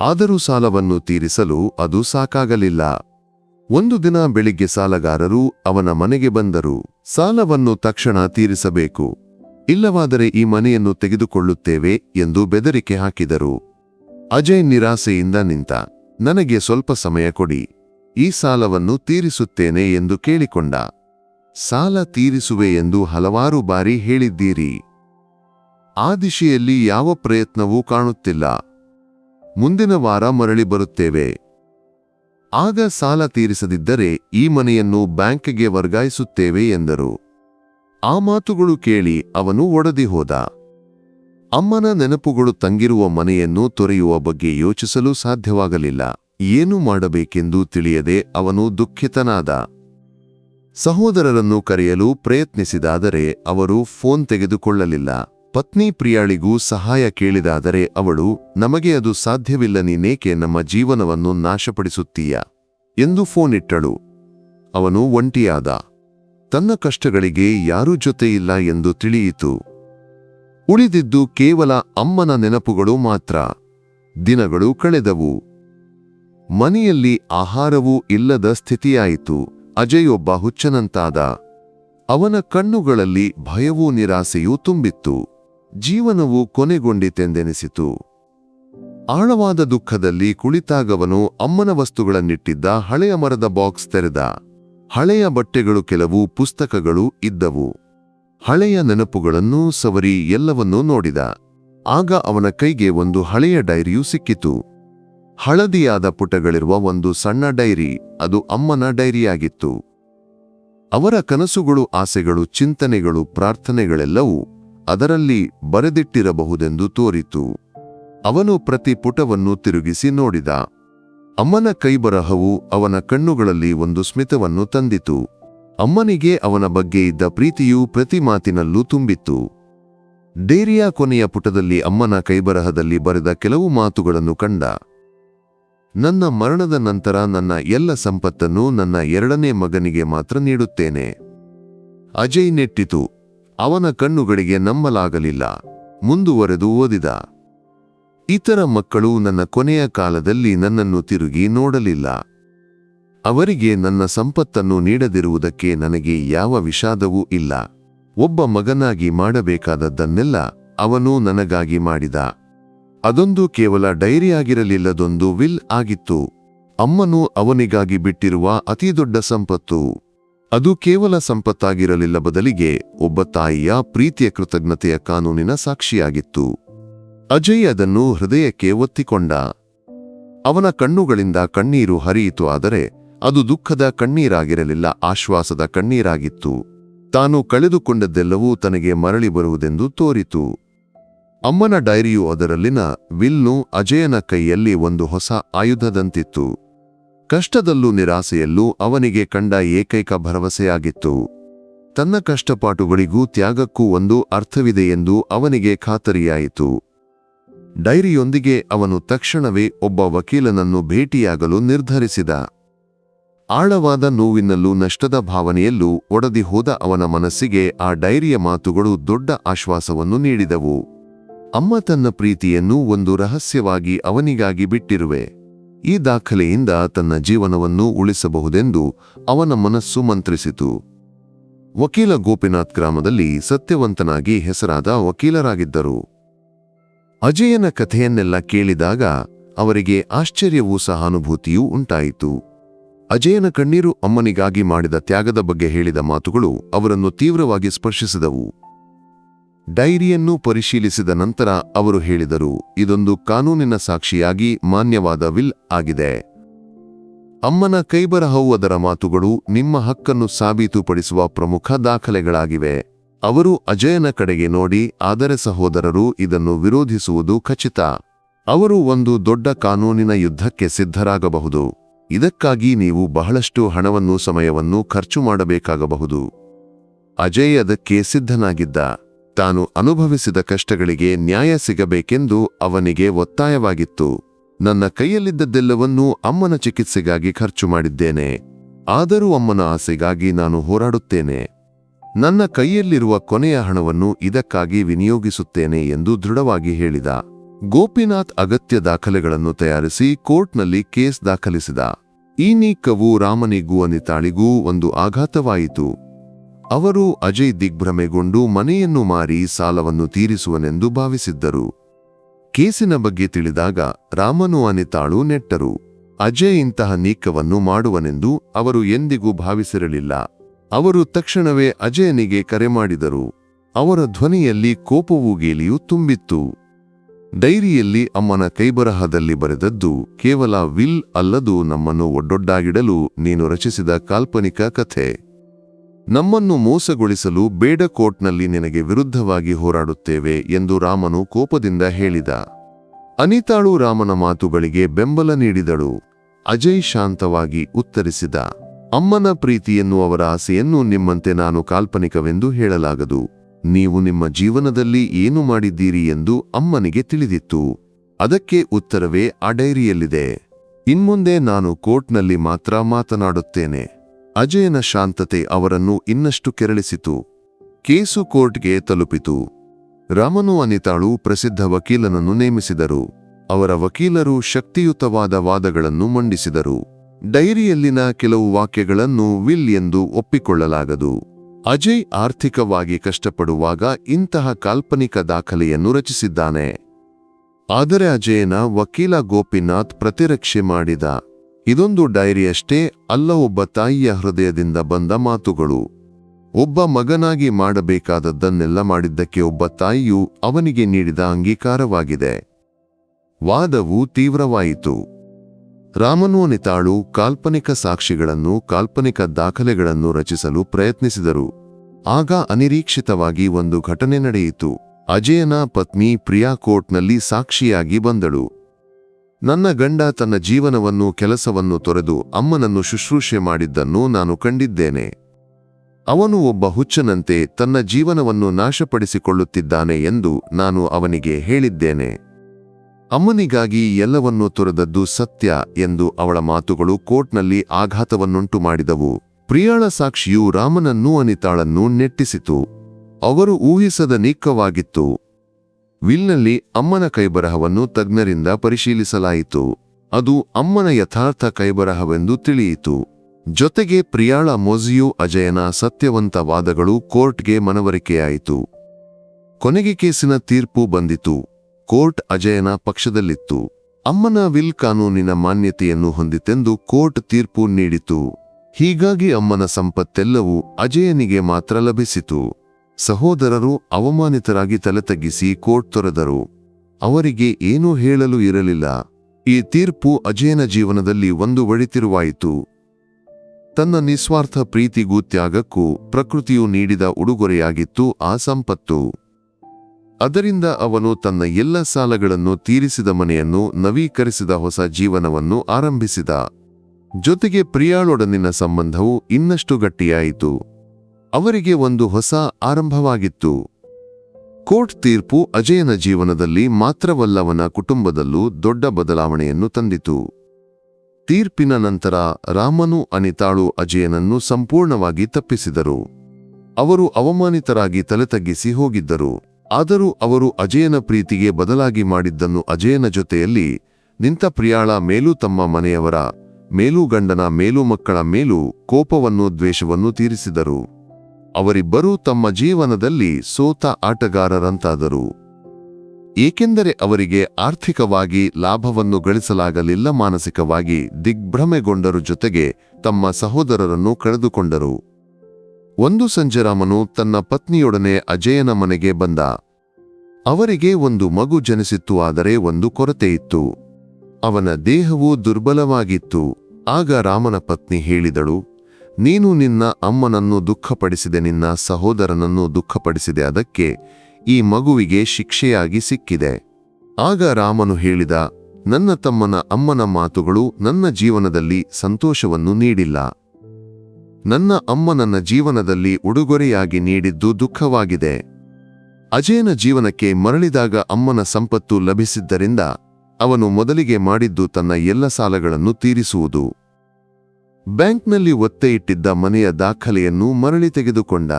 ಆದರೂ ಸಾಲವನ್ನು ತೀರಿಸಲು ಅದು ಸಾಕಾಗಲಿಲ್ಲ. ಒಂದು ದಿನ ಬೆಳಿಗ್ಗೆ ಸಾಲಗಾರರು ಅವನ ಮನೆಗೆ ಬಂದರು. ಸಾಲವನ್ನು ತಕ್ಷಣ ತೀರಿಸಬೇಕು. ಇಲ್ಲವಾದರೆ ಈ ಮನೆಯನ್ನು ತೆಗೆದುಕೊಳ್ಳುತ್ತೇವೆ ಎಂದು ಬೆದರಿಕೆ ಹಾಕಿದರು. ಅಜಯ್ ನಿರಾಸೆಯಿಂದ ನಿಂತ. ನನಗೆ ಸ್ವಲ್ಪ ಸಮಯ ಕೊಡಿ. ಈ ಸಾಲವನ್ನು ತೀರಿಸುತ್ತೇನೆ ಎಂದು ಕೇಳಿಕೊಂಡ. ಸಾಲ ತೀರಿಸುವೆ ಎಂದು ಹಲವಾರು ಬಾರಿ ಹೇಳಿದ್ದೀರಿ. ಆ ದಿಶೆಯಲ್ಲಿ ಯಾವ ಪ್ರಯತ್ನವೂ ಕಾಣುತ್ತಿಲ್ಲ. ಮುಂದಿನ ವಾರ ಮರಳಿ ಬರುತ್ತೇವೆ. ಆಗ ಸಾಲ ತೀರಿಸದಿದ್ದರೆ ಈ ಮನೆಯನ್ನು ಬ್ಯಾಂಕ್ಗೆ ವರ್ಗಾಯಿಸುತ್ತೇವೆ ಎಂದರು. ಆ ಮಾತುಗಳು ಕೇಳಿ ಅವನು ಒಡದಿ ಹೋದ. ಅಮ್ಮನ ನೆನಪುಗಳು ತಂಗಿರುವ ಮನೆಯನ್ನು ತೊರೆಯುವ ಬಗ್ಗೆ ಯೋಚಿಸಲು ಸಾಧ್ಯವಾಗಲಿಲ್ಲ. ಏನು ಮಾಡಬೇಕೆಂದು ತಿಳಿಯದೆ ಅವನು ದುಃಖಿತನಾದ. ಸಹೋದರರನ್ನು ಕರೆಯಲು ಪ್ರಯತ್ನಿಸಿದಾದರೆ ಅವರು ಫೋನ್ ತೆಗೆದುಕೊಳ್ಳಲಿಲ್ಲ. ಪತ್ನಿ ಪ್ರಿಯಾಳಿಗೂ ಸಹಾಯ ಕೇಳಿದಾದರೆ ಅವಳು, ನಮಗೆ ಅದು ಸಾಧ್ಯವಿಲ್ಲ, ನೀನೇಕೆ ನಮ್ಮ ಜೀವನವನ್ನು ನಾಶಪಡಿಸುತ್ತೀಯ? ಎಂದು ಫೋನ್ ಇಟ್ಟಳು. ಅವನು ಒಂಟಿಯಾದ. ತನ್ನ ಕಷ್ಟಗಳಿಗೆ ಯಾರೂ ಜೊತೆಯಿಲ್ಲ ಎಂದು ತಿಳಿಯಿತು. ಉಳಿದಿದ್ದು ಕೇವಲ ಅಮ್ಮನ ನೆನಪುಗಳು ಮಾತ್ರ. ದಿನಗಳು ಕಳೆದವು. ಮನೆಯಲ್ಲಿ ಆಹಾರವೂ ಇಲ್ಲದ ಸ್ಥಿತಿಯಾಯಿತು. ಅಜಯೊಬ್ಬ ಹುಚ್ಚನಂತಾದ. ಅವನ ಕಣ್ಣುಗಳಲ್ಲಿ ಭಯವೂ ನಿರಾಸೆಯೂ ತುಂಬಿತ್ತು. ಜೀವನವು ಕೊನೆಗೊಂಡಿತೆಂದೆನಿಸಿತು. ಆಳವಾದ ದುಃಖದಲ್ಲಿ ಕುಳಿತಾಗವನು ಅಮ್ಮನ ವಸ್ತುಗಳನ್ನಿಟ್ಟಿದ್ದ ಹಳೆಯ ಮರದ ಬಾಕ್ಸ್ ತೆರೆದ. ಹಳೆಯ ಬಟ್ಟೆಗಳು ಕೆಲವು ಪುಸ್ತಕಗಳು ಇದ್ದವು. ಹಳೆಯ ನೆನಪುಗಳನ್ನು ಸವರಿ ಎಲ್ಲವನ್ನೂ ನೋಡಿದ. ಆಗ ಅವನ ಕೈಗೆ ಒಂದು ಹಳೆಯ ಡೈರಿಯೂ ಸಿಕ್ಕಿತು. ಹಳದಿಯಾದ ಪುಟಗಳಿರುವ ಒಂದು ಸಣ್ಣ ಡೈರಿ, ಅದು ಅಮ್ಮನ ಡೈರಿಯಾಗಿತ್ತು. ಅವರ ಕನಸುಗಳು, ಆಸೆಗಳು, ಚಿಂತನೆಗಳು, ಪ್ರಾರ್ಥನೆಗಳೆಲ್ಲವೂ ಅದರಲ್ಲಿ ಬರೆದಿಟ್ಟಿರಬಹುದೆಂದು ತೋರಿತು. ಅವನು ಪ್ರತಿ ಪುಟವನ್ನು ತಿರುಗಿಸಿ ನೋಡಿದ. ಅಮ್ಮನ ಕೈಬರಹವು ಅವನ ಕಣ್ಣುಗಳಲ್ಲಿ ಒಂದು ಸ್ಮಿತವನ್ನು ತಂದಿತು. ಅಮ್ಮನಿಗೆ ಅವನ ಬಗ್ಗೆ ಇದ್ದ ಪ್ರೀತಿಯು ಪ್ರತಿ ಮಾತಿನಲ್ಲೂ ತುಂಬಿತ್ತು. ಡೇರಿಯಾ ಕೊನೆಯ ಪುಟದಲ್ಲಿ ಅಮ್ಮನ ಕೈಬರಹದಲ್ಲಿ ಬರೆದ ಕೆಲವು ಮಾತುಗಳನ್ನು ಕಂಡ. ನನ್ನ ಮರಣದ ನಂತರ ನನ್ನ ಎಲ್ಲ ಸಂಪತ್ತನ್ನು ನನ್ನ ಎರಡನೇ ಮಗನಿಗೆ ಮಾತ್ರ ನೀಡುತ್ತೇನೆ. ಅಜಯ್ ನೆಟ್ಟಿತು. ಅವನ ಕಣ್ಣುಗಳಿಗೆ ನಂಬಲಾಗಲಿಲ್ಲ. ಮುಂದುವರೆದು ಓದಿದ. ಇತರ ಮಕ್ಕಳು ನನ್ನ ಕೊನೆಯ ಕಾಲದಲ್ಲಿ ನನ್ನನ್ನು ತಿರುಗಿ ನೋಡಲಿಲ್ಲ. ಅವರಿಗೆ ನನ್ನ ಸಂಪತ್ತನ್ನು ನೀಡದಿರುವುದಕ್ಕೆ ನನಗೆ ಯಾವ ವಿಷಾದವೂ ಇಲ್ಲ. ಒಬ್ಬ ಮಗನಾಗಿ ಮಾಡಬೇಕಾದದ್ದನ್ನೆಲ್ಲ ಅವನು ನನಗಾಗಿ ಮಾಡಿದ. ಅದೊಂದು ಕೇವಲ ಡೈರಿಯಾಗಿರಲಿಲ್ಲದೊಂದು ವಿಲ್ ಆಗಿತ್ತು. ಅಮ್ಮನು ಅವನಿಗಾಗಿ ಬಿಟ್ಟಿರುವ ಅತಿದೊಡ್ಡ ಸಂಪತ್ತು. ಅದು ಕೇವಲ ಸಂಪತ್ತಾಗಿರಲಿಲ್ಲ ಬದಲಿಗೆ ಒಬ್ಬ ತಾಯಿಯ ಪ್ರೀತಿಯ ಕೃತಜ್ಞತೆಯ ಕಾನೂನಿನ ಸಾಕ್ಷಿಯಾಗಿತ್ತು. ಅಜಯ್ ಅದನ್ನು ಹೃದಯಕ್ಕೆ ಒತ್ತಿಕೊಂಡ. ಅವನ ಕಣ್ಣುಗಳಿಂದ ಕಣ್ಣೀರು ಹರಿಯಿತು ಆದರೆ ಅದು ದುಃಖದ ಕಣ್ಣೀರಾಗಿರಲಿಲ್ಲ, ಆಶ್ವಾಸದ ಕಣ್ಣೀರಾಗಿತ್ತು. ತಾನು ಕಳೆದುಕೊಂಡದ್ದೆಲ್ಲವೂ ತನಗೆ ಮರಳಿ ಬರುವುದೆಂದು ತೋರಿತು. ಅಮ್ಮನ ಡೈರಿಯು ಅದರಲ್ಲಿನ ವಿಲ್ನು ಅಜಯನ ಕೈಯಲ್ಲಿ ಒಂದು ಹೊಸ ಆಯುಧದಂತಿತ್ತು. ಕಷ್ಟದಲ್ಲೂ ನಿರಾಸೆಯಲ್ಲೂ ಅವನಿಗೆ ಕಂಡ ಏಕೈಕ ಭರವಸೆಯಾಗಿತ್ತು. ತನ್ನ ಕಷ್ಟಪಾಟುಗಳಿಗೂ ತ್ಯಾಗಕ್ಕೂ ಒಂದು ಅರ್ಥವಿದೆಯೆಂದು ಅವನಿಗೆ ಖಾತರಿಯಾಯಿತು. ಡೈರಿಯೊಂದಿಗೆ ಅವನು ತಕ್ಷಣವೇ ಒಬ್ಬ ವಕೀಲನನ್ನು ಭೇಟಿಯಾಗಲು ನಿರ್ಧರಿಸಿದ. ಆಳವಾದ ನೋವಿನಲ್ಲೂ ನಷ್ಟದ ಭಾವನೆಯಲ್ಲೂ ಒಡದಿ ಹೋದ ಅವನ ಮನಸ್ಸಿಗೆ ಆ ಡೈರಿಯ ಮಾತುಗಳು ದೊಡ್ಡ ಆಶ್ವಾಸವನ್ನು ನೀಡಿದವು. ಅಮ್ಮ ತನ್ನ ಪ್ರೀತಿಯನ್ನು ಒಂದು ರಹಸ್ಯವಾಗಿ ಅವನಿಗಾಗಿ ಬಿಟ್ಟಿರುವೆ. ಈ ದಾಖಲೆಯಿಂದ ತನ್ನ ಜೀವನವನ್ನು ಉಳಿಸಬಹುದೆಂದು ಅವನ ಮನಸ್ಸು ಮಂತ್ರಿಸಿತು. ವಕೀಲ ಗೋಪಿನಾಥ್ ಗ್ರಾಮದಲ್ಲಿ ಸತ್ಯವಂತನಾಗಿ ಹೆಸರಾದ ವಕೀಲರಾಗಿದ್ದರು. ಅಜಯನ ಕಥೆಯನ್ನೆಲ್ಲ ಕೇಳಿದಾಗ ಅವರಿಗೆ ಆಶ್ಚರ್ಯವೂ ಸಹಾನುಭೂತಿಯೂ ಉಂಟಾಯಿತು. ಅಜಯನ ಕಣ್ಣೀರು ಅಮ್ಮನಿಗಾಗಿ ಮಾಡಿದ ತ್ಯಾಗದ ಬಗ್ಗೆ ಹೇಳಿದ ಮಾತುಗಳು ಅವರನ್ನು ತೀವ್ರವಾಗಿ ಸ್ಪರ್ಶಿಸಿದವು. ಡೈರಿಯನ್ನು ಪರಿಶೀಲಿಸಿದ ನಂತರ ಅವರು ಹೇಳಿದರು, ಇದೊಂದು ಕಾನೂನಿನ ಸಾಕ್ಷಿಯಾಗಿ ಮಾನ್ಯವಾದ ವಿಲ್ ಆಗಿದೆ. ಅಮ್ಮನ ಕೈಬರಹವು ಅದರ ಮಾತುಗಳು ನಿಮ್ಮ ಹಕ್ಕನ್ನು ಸಾಬೀತುಪಡಿಸುವ ಪ್ರಮುಖ ದಾಖಲೆಗಳಾಗಿವೆ. ಅವರು ಅಜಯನ ಕಡೆಗೆ ನೋಡಿ, ಆದರೆ ಸಹೋದರರು ಇದನ್ನು ವಿರೋಧಿಸುವುದು ಖಚಿತ. ಅವರು ಒಂದು ದೊಡ್ಡ ಕಾನೂನಿನ ಯುದ್ಧಕ್ಕೆ ಸಿದ್ಧರಾಗಬಹುದು. ಇದಕ್ಕಾಗಿ ನೀವು ಬಹಳಷ್ಟು ಹಣವನ್ನು, ಸಮಯವನ್ನು ಖರ್ಚು ಮಾಡಬೇಕಾಗಬಹುದು. ಅಜಯ್ ಅದಕ್ಕೆ ಸಿದ್ಧನಾಗಿದ್ದ. ತಾನು ಅನುಭವಿಸಿದ ಕಷ್ಟಗಳಿಗೆ ನ್ಯಾಯ ಸಿಗಬೇಕೆಂದು ಅವನಿಗೆ ಒತ್ತಾಯವಾಗಿತ್ತು. ನನ್ನ ಕೈಯಲ್ಲಿದ್ದದ್ದೆಲ್ಲವನ್ನೂ ಅಮ್ಮನ ಚಿಕಿತ್ಸೆಗಾಗಿ ಖರ್ಚು ಮಾಡಿದ್ದೇನೆ. ಆದರೂ ಅಮ್ಮನ ಆಸೆಗಾಗಿ ನಾನು ಹೋರಾಡುತ್ತೇನೆ. ನನ್ನ ಕೈಯಲ್ಲಿರುವ ಕೊನೆಯ ಹಣವನ್ನು ಇದಕ್ಕಾಗಿ ವಿನಿಯೋಗಿಸುತ್ತೇನೆ ಎಂದು ದೃಢವಾಗಿ ಹೇಳಿದ. ಗೋಪಿನಾಥ್ ಅಗತ್ಯ ದಾಖಲೆಗಳನ್ನು ತಯಾರಿಸಿ ಕೋರ್ಟ್ನಲ್ಲಿ ಕೇಸ್ ದಾಖಲಿಸಿದ. ಈ ನೀಕವು ರಾಮನಿಗೂ ಅನಿತಾಳಿಗೂ ಒಂದು ಆಘಾತವಾಯಿತು. ಅವರು ಅಜಯ್ ದಿಗ್ಭ್ರಮೆಗೊಂಡು ಮನೆಯನ್ನು ಮಾರಿ ಸಾಲವನ್ನು ತೀರಿಸುವನೆಂದು ಭಾವಿಸಿದ್ದರು. ಕೇಸಿನ ಬಗ್ಗೆ ತಿಳಿದಾಗ ರಾಮನು ಅನಿತಾಳು ನೆಟ್ಟರು. ಅಜಯ್ ಇಂತಹ ನೀಕವನ್ನು ಮಾಡುವನೆಂದು ಅವರು ಎಂದಿಗೂ ಭಾವಿಸಿರಲಿಲ್ಲ. ಅವರು ತಕ್ಷಣವೇ ಅಜಯನಿಗೆ ಕರೆ ಮಾಡಿದರು. ಅವರ ಧ್ವನಿಯಲ್ಲಿ ಕೋಪವು ಗೇಲಿಯೂ ತುಂಬಿತ್ತು. ಡೈರಿಯಲ್ಲಿ ಅಮ್ಮನ ಕೈಬರಹದಲ್ಲಿ ಬರೆದದ್ದು ಕೇವಲ ವಿಲ್ ಅಲ್ಲದು ನಮ್ಮನ್ನು ಒಡ್ಡೊಡ್ಡಾಗಿಡಲು ನೀನು ರಚಿಸಿದ ಕಾಲ್ಪನಿಕ ಕಥೆ. ನಮ್ಮನ್ನು ಮೋಸಗೊಳಿಸಲು ಬೇಡ ಕೋರ್ಟ್ನಲ್ಲಿ ನಿನಗೆ ವಿರುದ್ಧವಾಗಿ ಹೋರಾಡುತ್ತೇವೆ ಎಂದು ರಾಮನು ಕೋಪದಿಂದ ಹೇಳಿದ. ಅನಿತಾಳು ರಾಮನ ಮಾತುಗಳಿಗೆ ಬೆಂಬಲ ನೀಡಿದಳು. ಅಜಯ್ ಶಾಂತವಾಗಿ ಉತ್ತರಿಸಿದ. ಅಮ್ಮನ ಪ್ರೀತಿಯನ್ನು ಅವರ ಆಸೆಯನ್ನು ನಿಮ್ಮಂತೆ ನಾನು ಕಾಲ್ಪನಿಕವೆಂದು ಹೇಳಲಾಗದು. ನೀವು ನಿಮ್ಮ ಜೀವನದಲ್ಲಿ ಏನು ಮಾಡಿದ್ದೀರಿ ಎಂದು ಅಮ್ಮನಿಗೆ ತಿಳಿದಿತ್ತು. ಅದಕ್ಕೆ ಉತ್ತರವೇ ಆ ಡೈರಿಯಲ್ಲಿದೆ. ಇನ್ಮುಂದೆ ನಾನು ಕೋರ್ಟ್ನಲ್ಲಿ ಮಾತ್ರ ಮಾತನಾಡುತ್ತೇನೆ. ಅಜಯನ ಶಾಂತತೆ ಅವರನ್ನು ಇನ್ನಷ್ಟು ಕೆರಳಿಸಿತು. ಕೇಸು ಕೋರ್ಟ್ಗೆ ತಲುಪಿತು. ರಾಮನು ಅನಿತಾಳು ಪ್ರಸಿದ್ಧ ವಕೀಲನನ್ನು ನೇಮಿಸಿದರು. ಅವರ ವಕೀಲರು ಶಕ್ತಿಯುತವಾದ ವಾದಗಳನ್ನು ಮಂಡಿಸಿದರು. ಡೈರಿಯಲ್ಲಿನ ಕೆಲವು ವಾಕ್ಯಗಳನ್ನು ವಿಲ್ ಎಂದು ಒಪ್ಪಿಕೊಳ್ಳಲಾಗದು. ಅಜಯ್ ಆರ್ಥಿಕವಾಗಿ ಕಷ್ಟಪಡುವಾಗ ಇಂತಹ ಕಾಲ್ಪನಿಕ ದಾಖಲೆಯನ್ನು ರಚಿಸಿದ್ದಾನೆ. ಆದರೆ ಅಜಯನ ವಕೀಲ ಗೋಪಿನಾಥ್ ಪ್ರತಿರಕ್ಷೆ ಮಾಡಿದ. ಇದೊಂದು ಡೈರಿಯಷ್ಟೇ ಅಲ್ಲ, ಒಬ್ಬ ತಾಯಿಯ ಹೃದಯದಿಂದ ಬಂದ ಮಾತುಗಳು. ಒಬ್ಬ ಮಗನಾಗಿ ಮಾಡಬೇಕಾದದ್ದನ್ನೆಲ್ಲ ಮಾಡಿದ್ದಕ್ಕೆ ಒಬ್ಬ ತಾಯಿಯು ಅವನಿಗೆ ನೀಡಿದ ಅಂಗೀಕಾರವಾಗಿದೆ. ವಾದವು ತೀವ್ರವಾಯಿತು. ರಾಮನು ಅನಿತಾಳು ಕಾಲ್ಪನಿಕ ಸಾಕ್ಷಿಗಳನ್ನು, ಕಾಲ್ಪನಿಕ ದಾಖಲೆಗಳನ್ನು ರಚಿಸಲು ಪ್ರಯತ್ನಿಸಿದರು. ಆಗ ಅನಿರೀಕ್ಷಿತವಾಗಿ ಒಂದು ಘಟನೆ ನಡೆಯಿತು. ಅಜಯನ ಪತ್ನಿ ಪ್ರಿಯಾ ಕೋರ್ಟ್ನಲ್ಲಿ ಸಾಕ್ಷಿಯಾಗಿ ಬಂದಳು. ನನ್ನ ಗಂಡ ತನ್ನ ಜೀವನವನ್ನು ಕೆಲಸವನ್ನು ತೊರೆದು ಅಮ್ಮನನ್ನು ಶುಶ್ರೂಷೆ ಮಾಡಿದ್ದನ್ನು ನಾನು ಕಂಡಿದ್ದೇನೆ. ಅವನು ಒಬ್ಬ ಹುಚ್ಚನಂತೆ ತನ್ನ ಜೀವನವನ್ನು ನಾಶಪಡಿಸಿಕೊಳ್ಳುತ್ತಿದ್ದಾನೆ ಎಂದು ನಾನು ಅವನಿಗೆ ಹೇಳಿದ್ದೇನೆ. ಅಮ್ಮನಿಗಾಗಿ ಎಲ್ಲವನ್ನೂ ತೊರೆದದ್ದು ಸತ್ಯ ಎಂದು ಅವಳ ಮಾತುಗಳು ಕೋರ್ಟ್ನಲ್ಲಿ ಆಘಾತವನ್ನುಂಟು ಮಾಡಿದವು. ಪ್ರಿಯಾಳ ಸಾಕ್ಷಿಯು ರಾಮನನ್ನೂ ಅನಿತಾಳನ್ನೂ ನೆಟ್ಟಿಸಿತು. ಅವರು ಊಹಿಸದ ನಿಕ್ಕವಾಗಿತ್ತು ವಿಲ್ನಲ್ಲಿ ಅಮ್ಮನ ಕೈಬರಹವನ್ನು ತಜ್ಞರಿಂದ ಪರಿಶೀಲಿಸಲಾಯಿತು. ಅದು ಅಮ್ಮನ ಯಥಾರ್ಥ ಕೈಬರಹವೆಂದು ತಿಳಿಯಿತು. ಜೊತೆಗೆ ಪ್ರಿಯಾಳ ಮೊಜಿಯು ಅಜಯನ ಸತ್ಯವಂತ ವಾದಗಳು ಕೋರ್ಟ್ಗೆ ಮನವರಿಕೆಯಾಯಿತು. ಕೊನೆಗೆ ಕೇಸಿನ ತೀರ್ಪು ಬಂದಿತು. ಕೋರ್ಟ್ ಅಜಯನ ಪಕ್ಷದಲ್ಲಿತ್ತು. ಅಮ್ಮನ ವಿಲ್ ಕಾನೂನಿನ ಮಾನ್ಯತೆಯನ್ನು ಹೊಂದಿತೆಂದು ಕೋರ್ಟ್ ತೀರ್ಪು ನೀಡಿತು. ಹೀಗಾಗಿ ಅಮ್ಮನ ಸಂಪತ್ತೆಲ್ಲವೂ ಅಜಯನಿಗೆ ಮಾತ್ರ ಲಭಿಸಿತು. ಸಹೋದರರು ಅವಮಾನಿತರಾಗಿ ತಲೆ ತಗ್ಗಿಸಿ ಕೋರ್ಟ್ ತೊರೆದರು. ಅವರಿಗೆ ಏನೂ ಹೇಳಲು ಇರಲಿಲ್ಲ. ಈ ತೀರ್ಪು ಅಜಯನ ಜೀವನದಲ್ಲಿ ಒಂದು ಒಳಿತಿರುವಾಯಿತು ತನ್ನ ನಿಸ್ವಾರ್ಥ ಪ್ರೀತಿಗೂ ತ್ಯಾಗಕ್ಕೂ ಪ್ರಕೃತಿಯು ನೀಡಿದ ಉಡುಗೊರೆಯಾಗಿತ್ತು ಆ ಸಂಪತ್ತು. ಅದರಿಂದ ಅವನು ತನ್ನ ಎಲ್ಲ ಸಾಲಗಳನ್ನು ತೀರಿಸಿದ ಮನೆಯನ್ನು ನವೀಕರಿಸಿದ ಹೊಸ ಜೀವನವನ್ನು ಆರಂಭಿಸಿದ. ಜೊತೆಗೆ ಪ್ರಿಯಾಳೊಡನಿನ ಸಂಬಂಧವು ಇನ್ನಷ್ಟು ಗಟ್ಟಿಯಾಯಿತು. ಅವರಿಗೆ ಒಂದು ಹೊಸ ಆರಂಭವಾಗಿತ್ತು. ಕೋರ್ಟ್ ತೀರ್ಪು ಅಜಯನ ಜೀವನದಲ್ಲಿ ಮಾತ್ರವಲ್ಲವನ ಕುಟುಂಬದಲ್ಲೂ ದೊಡ್ಡ ಬದಲಾವಣೆಯನ್ನು ತಂದಿತು. ತೀರ್ಪಿನ ನಂತರ ರಾಮನು ಅನಿತಾಳು ಅಜಯನನ್ನು ಸಂಪೂರ್ಣವಾಗಿ ತಪ್ಪಿಸಿದರು. ಅವರು ಅವಮಾನಿತರಾಗಿ ತಲೆತಗ್ಗಿಸಿ ಹೋಗಿದ್ದರು. ಆದರೂ ಅವರು ಅಜಯನ ಪ್ರೀತಿಗೆ ಬದಲಾಗಿ ಮಾಡಿದ್ದನ್ನು ಅಜಯನ ಜೊತೆಯಲ್ಲಿ ನಿಂತ ಪ್ರಿಯಾಳ ಮೇಲೂ ತಮ್ಮ ಮನೆಯವರ ಮೇಲೂ ಗಂಡನ ಮೇಲೂ ಮಕ್ಕಳ ಮೇಲೂ ಕೋಪವನ್ನು ದ್ವೇಷವನ್ನು ತೀರಿಸಿದರು. ಅವರಿಬ್ಬರೂ ತಮ್ಮ ಜೀವನದಲ್ಲಿ ಸೋತ ಆಟಗಾರರಂತಾದರು. ಏಕೆಂದರೆ ಅವರಿಗೆ ಆರ್ಥಿಕವಾಗಿ ಲಾಭವನ್ನು ಗಳಿಸಲಾಗಲಿಲ್ಲ, ಮಾನಸಿಕವಾಗಿ ದಿಗ್ಭ್ರಮೆಗೊಂಡರು ಜೊತೆಗೆ ತಮ್ಮ ಸಹೋದರರನ್ನು ಕಳೆದುಕೊಂಡರು. ಒಂದು ಸಂಜರಾಮನು ತನ್ನ ಪತ್ನಿಯೊಡನೆ ಅಜಯನ ಮನೆಗೆ ಬಂದ. ಅವರಿಗೆ ಒಂದು ಮಗು ಜನಿಸಿತ್ತು, ಆದರೆ ಒಂದು ಕೊರತೆಯಿತ್ತು ಅವನ ದೇಹವು ದುರ್ಬಲವಾಗಿತ್ತು. ಆಗ ರಾಮನ ಪತ್ನಿ ಹೇಳಿದಳು ನೀನು ನಿನ್ನ ಅಮ್ಮನನ್ನು ದುಃಖಪಡಿಸಿದೆ, ನಿನ್ನ ಸಹೋದರನನ್ನು ದುಃಖಪಡಿಸಿದೆ, ಅದಕ್ಕೆ ಈ ಮಗುವಿಗೆ ಶಿಕ್ಷೆಯಾಗಿ ಸಿಕ್ಕಿದೆ. ಆಗ ರಾಮನು ಹೇಳಿದ, ನನ್ನ ತಮ್ಮನ ಅಮ್ಮನ ಮಾತುಗಳು ನನ್ನ ಜೀವನದಲ್ಲಿ ಸಂತೋಷವನ್ನು ನೀಡಿಲ್ಲ. ನನ್ನ ಅಮ್ಮ ನನ್ನ ಜೀವನದಲ್ಲಿ ಉಡುಗೊರೆಯಾಗಿ ನೀಡಿದ್ದು ದುಃಖವಾಗಿದೆ. ಅಜಯನ ಜೀವನಕ್ಕೆ ಮರಳಿದಾಗ ಅಮ್ಮನ ಸಂಪತ್ತು ಲಭಿಸಿದ್ದರಿಂದ ಅವನು ಮೊದಲಿಗೆ ಮಾಡಿದ್ದು ತನ್ನ ಎಲ್ಲ ಸಾಲಗಳನ್ನು ತೀರಿಸುವುದು. ಬ್ಯಾಂಕ್ನಲ್ಲಿ ಒತ್ತೆ ಇಟ್ಟಿದ್ದ ಮನೆಯ ದಾಖಲೆಯನ್ನು ಮರಳಿ ತೆಗೆದುಕೊಂಡ.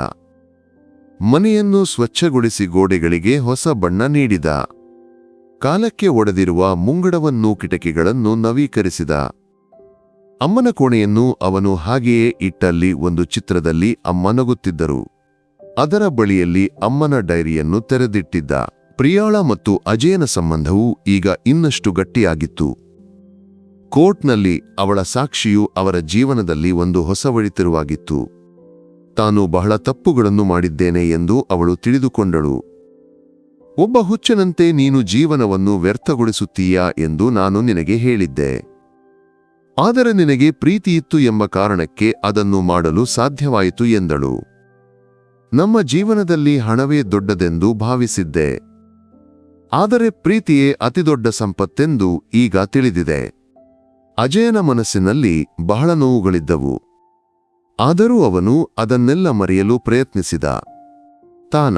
ಮನೆಯನ್ನು ಸ್ವಚ್ಛಗೊಳಿಸಿ ಗೋಡೆಗಳಿಗೆ ಹೊಸ ಬಣ್ಣ ನೀಡಿದ. ಕಾಲಕ್ಕೆ ಒಡೆದಿರುವ ಮುಂಗಡವನ್ನು ಕಿಟಕಿಗಳನ್ನು ನವೀಕರಿಸಿದ. ಅಮ್ಮನ ಕೋಣೆಯನ್ನು ಅವನು ಹಾಗೆಯೇ ಇಟ್ಟಲ್ಲಿ ಒಂದು ಚಿತ್ರದಲ್ಲಿ ಅಮ್ಮ ನಗುತ್ತಿದ್ದರು. ಅದರ ಬಳಿಯಲ್ಲಿ ಅಮ್ಮನ ಡೈರಿಯನ್ನು ತೆರೆದಿಟ್ಟಿದ್ದ. ಪ್ರಿಯಾಳ ಮತ್ತು ಅಜಯನ ಸಂಬಂಧವು ಈಗ ಇನ್ನಷ್ಟು ಗಟ್ಟಿಯಾಗಿತ್ತು. ಕೋರ್ಟ್ನಲ್ಲಿ ಅವಳ ಸಾಕ್ಷಿಯು ಅವರ ಜೀವನದಲ್ಲಿ ಒಂದು ಹೊಸ ಒಳಿತಿರುವಾಗಿತ್ತು. ತಾನು ಬಹಳ ತಪ್ಪುಗಳನ್ನು ಮಾಡಿದ್ದೇನೆ ಎಂದು ಅವಳು ತಿಳಿದುಕೊಂಡಳು. ಒಬ್ಬ ಹುಚ್ಚನಂತೆ ನೀನು ಜೀವನವನ್ನು ವ್ಯರ್ಥಗೊಳಿಸುತ್ತೀಯಾ ಎಂದು ನಾನು ನಿನಗೆ ಹೇಳಿದ್ದೆ. ಆದರೆ ನಿನಗೆ ಪ್ರೀತಿಯಿತ್ತು ಎಂಬ ಕಾರಣಕ್ಕೆ ಅದನ್ನು ಮಾಡಲು ಸಾಧ್ಯವಾಯಿತು ಎಂದಳು. ನಮ್ಮ ಜೀವನದಲ್ಲಿ ಹಣವೇ ದೊಡ್ಡದೆಂದು ಭಾವಿಸಿದ್ದೆ. ಆದರೆ ಪ್ರೀತಿಯೇ ಅತಿದೊಡ್ಡ ಸಂಪತ್ತೆಂದು ಈಗ ತಿಳಿದಿದೆ. ಅಜಯನ ಮನಸ್ಸಿನಲ್ಲಿ ಬಹಳ ನೋವುಗಳಿದ್ದವು. ಆದರೂ ಅವನು ಅದನ್ನೆಲ್ಲ ಮರೆಯಲು ಪ್ರಯತ್ನಿಸಿದ. ತಾನ